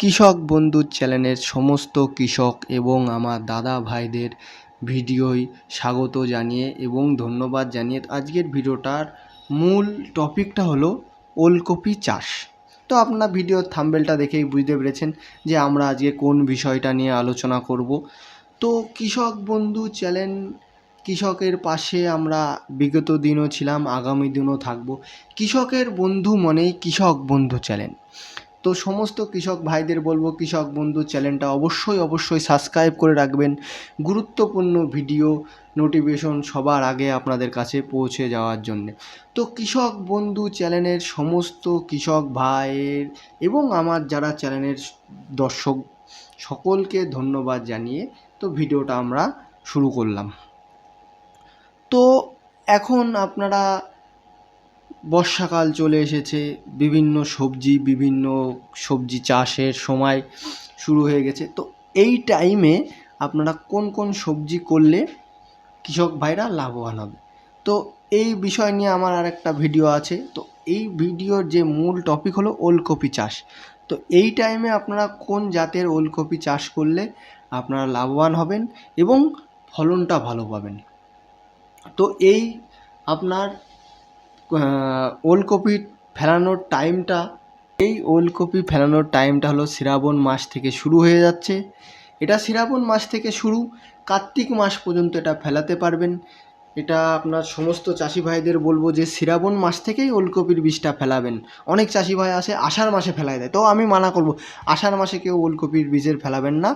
কৃষক বন্ধু চ্যানেলের সমস্ত কৃষক এবং আমার দাদা ভাইদের ভিডিওয় স্বাগত জানিয়ে এবং ধন্যবাদ জানিয়ে আজকের ভিডিওটার মূল টপিকটা হলো ওলকপি চাষ। তো আপনারা ভিডিওর থাম্বেলটা দেখেই বুঝতে পেরেছেন যে আমরা আজকে কোন বিষয়টা নিয়ে আলোচনা করব। তো কৃষক বন্ধু চ্যানেল কৃষকের পাশে আমরা বিগত দিনও ছিলাম, আগামী দিনও থাকব। কৃষকের বন্ধু মনেই কৃষক বন্ধু চ্যানেল। তো সমস্ত কৃষক ভাইদের বলব, কৃষক বন্ধু চ্যানেলটা অবশ্যই অবশ্যই সাবস্ক্রাইব করে রাখবেন। গুরুত্বপূর্ণ ভিডিও নোটিফিকেশন সবার আগে আপনাদের কাছে পৌঁছে যাওয়ার জন্যে। তো কৃষক বন্ধু চ্যানেলের সমস্ত কৃষক ভাইয়ের এবং আমার যারা চ্যানেলের দর্শক, সকলকে ধন্যবাদ জানিয়ে তো ভিডিওটা আমরা শুরু করলাম। তো এখন আপনারা বর্ষাকাল চলে এসেছে, বিভিন্ন সবজি বিভিন্ন সবজি চাষের সময় শুরু হয়ে গেছে। তো এই টাইমে আপনারা কোন কোন সবজি করলে কৃষক ভাইরা লাভবান হবে? তো এই বিষয় নিয়ে আমার আর একটা ভিডিও আছে। তো এই ভিডিওর যে মূল টপিক হলো ওলকপি চাষ। তো এই টাইমে আপনারা কোন জাতের ওলকপি চাষ করলে আপনারা লাভবান হবেন এবং ফলনটা ভালো পাবেন? তো এই আপনার ওলকপি ফেলানোর টাইমটা, এই ওলকপি ফেলানোর টাইমটা হলো শ্রাবণ মাস থেকে শুরু হয়ে যাচ্ছে। এটা শ্রাবণ মাস থেকে শুরু, কার্তিক মাস পর্যন্ত এটা ফেলাতে পারবেন। এটা আপনার সমস্ত চাষি ভাইদের বলব যে শ্রাবণ মাস থেকেই ওলকপির বীজটা ফেলাবেন। অনেক চাষি ভাই আছে আষাঢ় মাসে ফেলায় দেয়। তো আমি মানা করব, আষাঢ় মাসে কেউ ওলকপির বীজের ফেলাবেন না।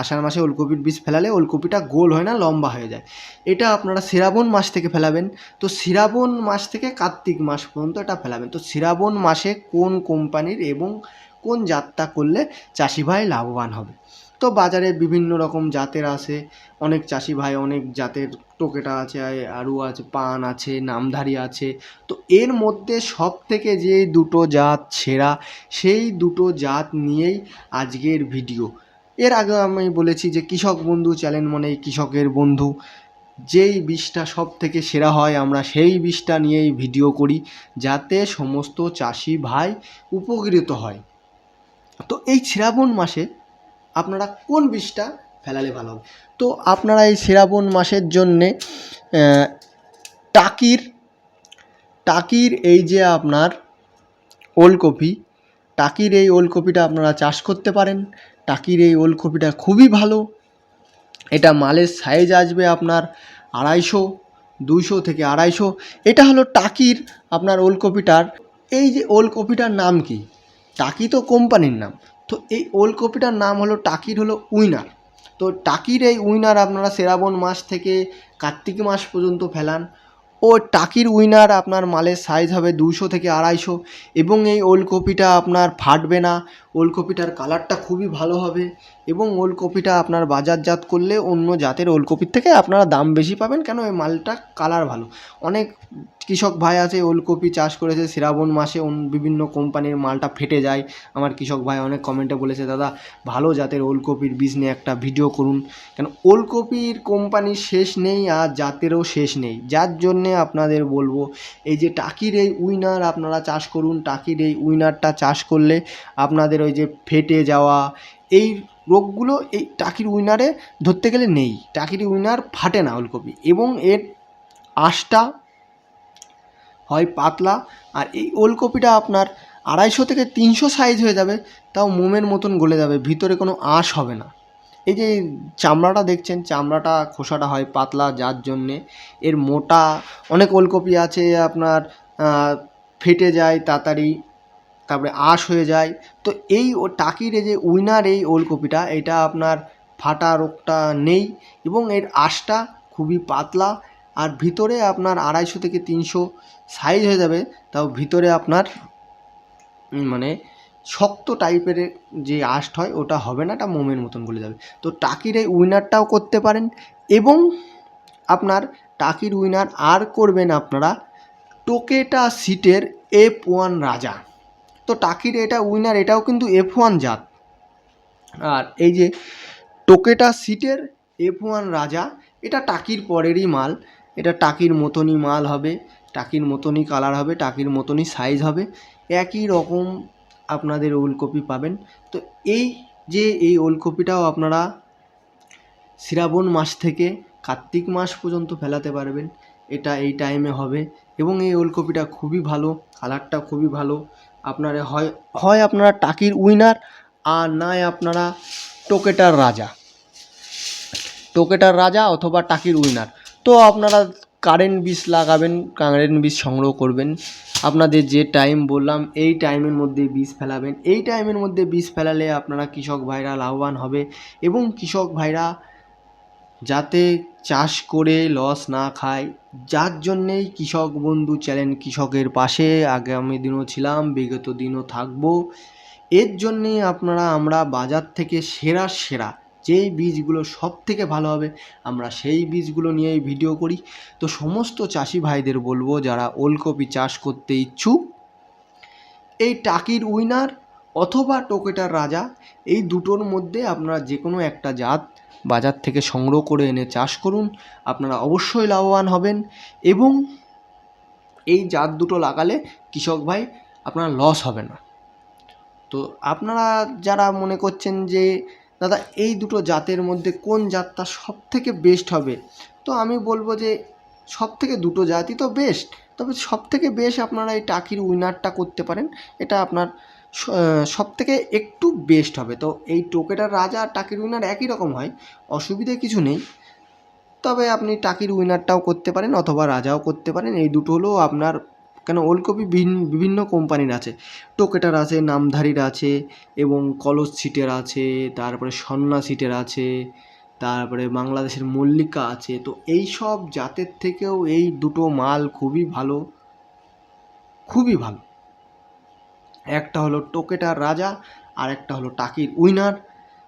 আষাঢ় মাসে ওলকপির বীজ ফেলালে ওলকপিটা গোল হয় না, লম্বা হয়ে যায়। এটা আপনারা শ্রাবণ মাস থেকে ফেলাবেন। তো শ্রাবণ মাস থেকে কার্তিক মাস পর্যন্ত এটা ফেলাবেন। তো শ্রাবণ মাসে কোন কোম্পানির এবং কোন জাতটা করলে চাষি ভাই লাভবান হবে? তো বাজারে বিভিন্ন রকম জাতের আছে অনেক চাষি ভাই, অনেক জাতের টোকেটা আছে আরও আছে, পান আছে, নামধারী আছে। তো এর মধ্যে সব থেকে যে দুটো জাত সেরা, সেই দুটো জাত নিয়েই আজকের ভিডিও। এর আগে আমি বলেছি যে কৃষক বন্ধু চ্যানেল মানে কৃষকের বন্ধু। যেই বীজটা সব থেকে সেরা হয়, আমরা সেই বীজটা নিয়েই ভিডিও করি, যাতে সমস্ত চাষি ভাই উপকৃত হয়। তো এই শ্রাবণ মাসে আপনারা কোন বীজটা ফেলালে ভালো হবে? তো আপনারা এই শ্রাবণ মাসের জন্যে টাকির টাকির এই যে আপনার ওলকপি, টাকির এই ওলকপিটা আপনারা চাষ করতে পারেন। টাকির এই ওলকপিটা খুবই ভালো। এটা মালের সাইজ আসবে আপনার আড়াইশো, দুইশো থেকে আড়াইশো। এটা হলো টাকির আপনার ওলকপিটার, এই যে ওলকপিটার নাম কি? টাকি তো কোম্পানির নাম। তো এই ওলকপিটার নাম হলো টাকির হলো উইনার। তো টাকির এই উইনার আপনারা সেরাবন মাস থেকে কার্তিক মাস পর্যন্ত ফেলান। ও টাকির উইনার আপনার মালের সাইজ হবে দুশো থেকে আড়াইশো এবং এই ওলকপিটা আপনার ফাটবে না। ওলকপিটার কালারটা খুবই ভালো হবে। এবং ওলকপিটা আপনার বাজারজাত করলে অন্য জাতের ওলকপির থেকে আপনারা দাম বেশি পাবেন, কেন এই মালটা কালার ভালো। অনেক কৃষক ভাই আছে, ওলকপি চাষ করেছে, শ্রাবণ মাসে বিভিন্ন কোম্পানির মালটা ফেটে যায়। আমার কৃষক ভাই অনেক কমেন্টে বলেছে, দাদা, ভালো জাতের ওলকপির বীজ নিয়ে একটা ভিডিও করুন। কেন ওলকপির কোম্পানির শেষ নেই আর জাতেরও শেষ নেই। যার জন্যে আপনাদের বলব, এই যে টাকির এই উইনার আপনারা চাষ করুন, টাকির এই উইনারটা চাষ করলে আপনাদের ওই যে ফেটে যাওয়া, এই রোগগুলো এই টাকির উইনারে ধরতে গেলে নেই। টাকির উইনার ফাটে না ওলকপি এবং এর আঁশটা হয় পাতলা আর এই ওলকপিটা আপনার আড়াইশো থেকে তিনশো সাইজ হয়ে যাবে, তাও মোমের মতন গলে যাবে, ভিতরে কোনো আঁশ হবে না। এই যে চামড়াটা দেখছেন, চামড়াটা খোসাটা হয় পাতলা যার জন্যে এর মোটা অনেক ওলকপি আছে, আপনার ফেটে যায় তাড়াতাড়ি। তারপরে আঁশ হয়ে যায়। তো এই ও টাকির এই যে উইনার এই ওলকপিটা, এটা আপনার ফাটা রোগটা নেই এবং এর আঁশটা খুবই পাতলা আর ভিতরে আপনার আড়াইশো থেকে তিনশো সাইজ হয়ে যাবে। তাও ভিতরে আপনার মানে শক্ত টাইপের যে আঁশ হয়, ওটা হবে না, এটা মোমের মতন গলে যাবে। তো টাকির এই উইনারটাও করতে পারেন এবং আপনার টাকির উইনার আর করবেন আপনারা টোকেটা সিটের এফ ওয়ান রাজা। তো টাকির এটা উইনার এটাও কিন্তু এফ ওয়ান জাত। আর এই যে টোকেটা সিটের এফ ওয়ান রাজা, এটা টাকির পরেরই মাল। এটা টাকির মতনই মাল হবে, টাকির মতনই কালার হবে, টাকির মতনই সাইজ হবে। একই রকম আপনাদের ওলকপি পাবেন। তো এই যে এই ওলকপিটাও আপনারা শ্রাবণ মাস থেকে কার্তিক মাস পর্যন্ত ফেলাতে পারবেন। এটা এই টাইমে হবে এবং এই ওলকপিটা খুবই ভালো কালারটা খুবই ভালো। আপনারা হয় হয় আপনারা টাকির উইনার আর নয় আপনারা টোকেটার রাজা। টোকেটার রাজা অথবা টাকির উইনার তো আপনারা কারেন্ট বিষ লাগাবেন কারেন্ট বীজ সংগ্রহ করবেন। আপনাদের যে টাইম বললাম, এই টাইমের মধ্যে বীজ ফেলাবেন। এই টাইমের মধ্যে বীজ ফেলালে আপনারা কৃষক ভাইরা লাভবান হবে এবং কৃষক ভাইরা যাতে চাষ করে লস না খায়। যার জন্যেই কৃষক বন্ধু চ্যানেল কৃষকের পাশে আগামী দিনও ছিলাম, বিগত দিনও থাকব। এর জন্যে আপনারা, আমরা বাজার থেকে সেরা সেরা যেই বীজগুলো সব থেকে ভালো হবে, আমরা সেই বীজগুলো নিয়েই ভিডিও করি। তো সমস্ত চাষি ভাইদের বলব, যারা ওলকপি চাষ করতে ইচ্ছুক, এই টাকির উইনার অথবা টোকেটার রাজা, এই দুটোর মধ্যে আপনারা যে কোনো একটা জাত বাজার থেকে সংগ্রহ করে এনে চাষ করুন। আপনারা অবশ্যই লাভবান হবেন এবং এই জাত দুটো লাগালে কৃষক ভাই আপনার লস হবে না। তো আপনারা যারা মনে করছেন যে, দাদা, এই দুটো জাতের মধ্যে কোন জাতটা সব থেকে বেস্ট হবে? তো আমি বলব যে সব থেকে দুটো জাতই তো বেস্ট তবে সব থেকে বেস্ট আপনারা এই টাকির উইনারটা করতে পারেন। এটা আপনার সব থেকে একটু বেস্ট হবে। তো এই টোকেটার রাজা আর টাকির উইনার একই রকম হয়, অসুবিধে কিছু নেই। তবে আপনি টাকির উইনারটাও করতে পারেন অথবা রাজাও করতে পারেন। এই দুটো হলো আপনার, কেন ওলকপি বিভিন- বিভিন্ন কোম্পানির আছে। টোকেটার আছে, নামধারীর আছে এবং কলস সিটের আছে, তারপরে সন্না সিটের আছে, তারপরে বাংলাদেশের মল্লিকা আছে। তো এই সব জাতের থেকেও এই দুটো মাল খুবই ভালো খুবই ভালো। একটা হলো টোকেটার রাজা, আর একটা হলো টাকির উইনার।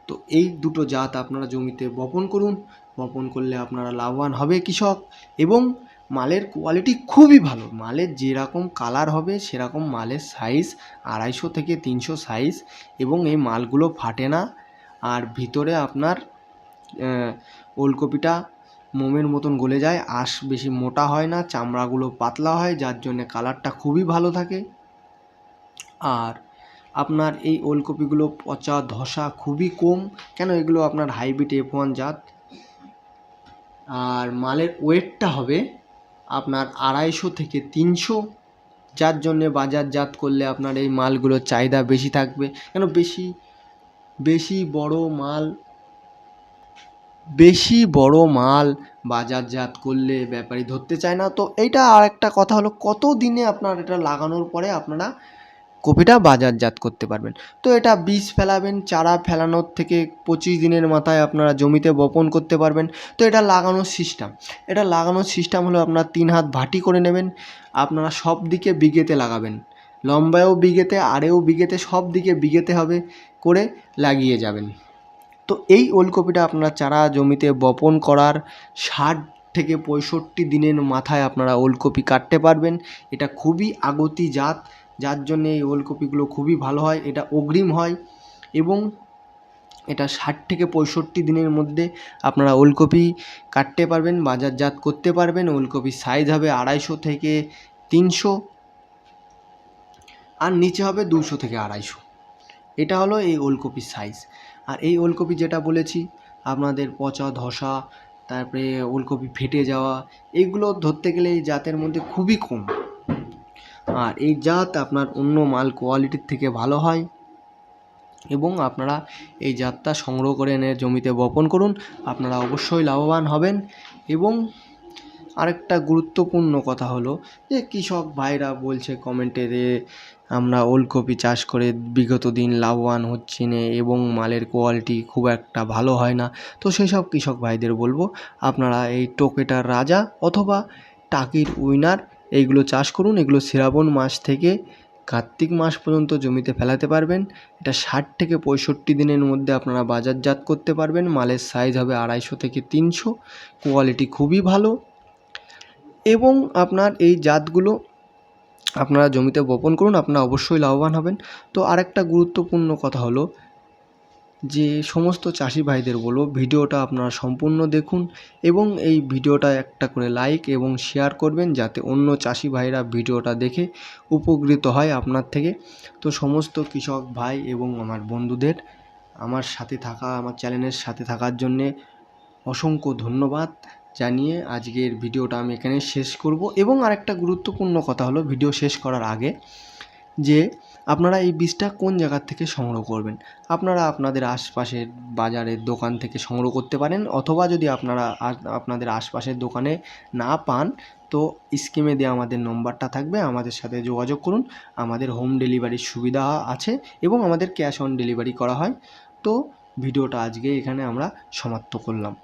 তো এই দুটো জাত আপনারা জমিতে বপন করুন। বপন করলে আপনারা লাভবান হবে কৃষক। এবং মালের কোয়ালিটি খুবই ভালো। মালের যেরকম কালার হবে, সেরকম মালের সাইজ আড়াইশো থেকে তিনশো সাইজ এবং এই মালগুলো ফাটে না। আর ভিতরে আপনার ওলকপিটা মোমের মতন গলে যায়। আঁশ বেশি মোটা হয় না, চামড়াগুলো পাতলা হয়, যার জন্যে কালারটা খুবই ভালো থাকে। আর আপনার এই ওলকপিগুলো পচা ধসা খুবই কম। কেন এগুলো আপনার হাইব্রিড এফ ওয়ান জাত? আর মালের ওয়েটটা হবে আপনার আড়াইশো থেকে তিনশো। যার জন্যে বাজারজাত করলে আপনার এই মালগুলোর চাহিদা বেশি থাকবে। কেন বেশি বেশি বড় মাল, বেশি বড় মাল বাজারজাত করলে ব্যাপারী ধরতে চায় না। তো এইটা আর একটা কথা হলো কত দিনে আপনার এটা লাগানোর পরে আপনারা কপিটা বাজারজাত করতে পারবেন। তো এটা বীজ ফেলাবেন, চারা ফেলানোর থেকে পঁচিশ দিনের মাথায় আপনারা জমিতে বপন করতে পারবেন। তো এটা লাগানোর সিস্টেম এটা লাগানোর সিস্টেম হলো আপনার তিন হাত ভাটি করে নেবেন, আপনারা সব দিকে বিঘেতে লাগাবেন। লম্বায়ও বিঘেতে আরেও বিঘেতে, সব দিকে বিঘেতে হবে করে লাগিয়ে যাবেন। তো এই ওলকপিটা আপনারা চারা জমিতে বপন করার ষাট থেকে পঁয়ষট্টি দিনের মাথায় আপনারা ওলকপি কাটতে পারবেন। এটা খুবই আগতি জাত যার জন্যে এই ওলকপিগুলো খুবই ভালো হয়, এটা অগ্রিম হয় এবং এটা ষাট থেকে পঁয়ষট্টি দিনের মধ্যে আপনারা ওলকপি কাটতে পারবেন, বাজারজাত করতে পারবেন, ওলকপির সাইজ হবে আড়াইশো থেকে তিনশো আর নিচে হবে দুশো থেকে আড়াইশো। এটা হলো এই ওলকপির সাইজ আর এই ওলকপি যেটা বলেছি, আপনাদের পচা, ধসা, তারপরে ওলকপি ফেটে যাওয়া, এগুলো ধরতে গেলে এই জাতের মধ্যে খুবই কম। আর এই জাত আপনার অন্য মাল কোয়ালিটির থেকে ভালো হয়। এবং আপনারা এই জাতটা সংগ্রহ করে এনে জমিতে বপন করুন, আপনারা অবশ্যই লাভবান হবেন। এবং আরেকটা গুরুত্বপূর্ণ কথা হলো যে, কৃষক ভাইরা বলছে কমেন্টে যে, আমরা ওলকপি চাষ করে বিগত দিন লাভবান হচ্ছি না এবং মালের কোয়ালিটি খুব একটা ভালো হয় না। তো সেই সব কৃষক ভাইদের বলব, আপনারা এই টোকেটার রাজা অথবা টাকির উইনার এইগুলো চাষ করুন, এগুলো শ্রাবণ মাস থেকে কার্তিক মাস পর্যন্ত জমিতে ফেলাতে পারবেন। এটা ষাট থেকে পঁয়ষট্টি দিনের মধ্যে আপনারা বাজারজাত করতে পারবেন। মালের সাইজ হবে আড়াইশো থেকে তিনশো। কোয়ালিটি খুবই ভালো। এবং আপনার এই জাতগুলো আপনারা জমিতে বপন করুন, আপনারা অবশ্যই লাভবান হবেন। তো আরেকটা গুরুত্বপূর্ণ কথা হলো যে সমস্ত চাষি ভাইদের বলব, ভিডিওটা আপনারা সম্পূর্ণ দেখুন এবং এই ভিডিওটা একটা করে লাইক এবং শেয়ার করবেন যাতে অন্য চাষি ভাইরা ভিডিওটা দেখে উপকৃত হয় আপনার থেকে। তো সমস্ত কৃষক ভাই এবং আমার বন্ধুদের, আমার সাথে থাকা, আমার চ্যানেলের সাথে থাকার জন্যে অসংখ্য ধন্যবাদ জানিয়ে আজকের ভিডিওটা আমি এখানে শেষ করব। এবং আরেকটা গুরুত্বপূর্ণ কথা হলো, ভিডিও শেষ করার আগে যে আপনারা এই বীজটা কোন জায়গার থেকে সংগ্রহ করবেন? আপনারা আপনাদের আশপাশের বাজারের দোকান থেকে সংগ্রহ করতে পারেন, অথবা যদি আপনারা আপনাদের আশপাশের দোকানে না পান, তো স্কিমে দেওয়া আমাদের নম্বরটা থাকবে, আমাদের সাথে যোগাযোগ করুন। আমাদের হোম ডেলিভারির সুবিধা আছে এবং আমাদের ক্যাশ অন ডেলিভারি করা হয়। তো ভিডিওটা আজকে এখানে আমরা সমাপ্ত করলাম।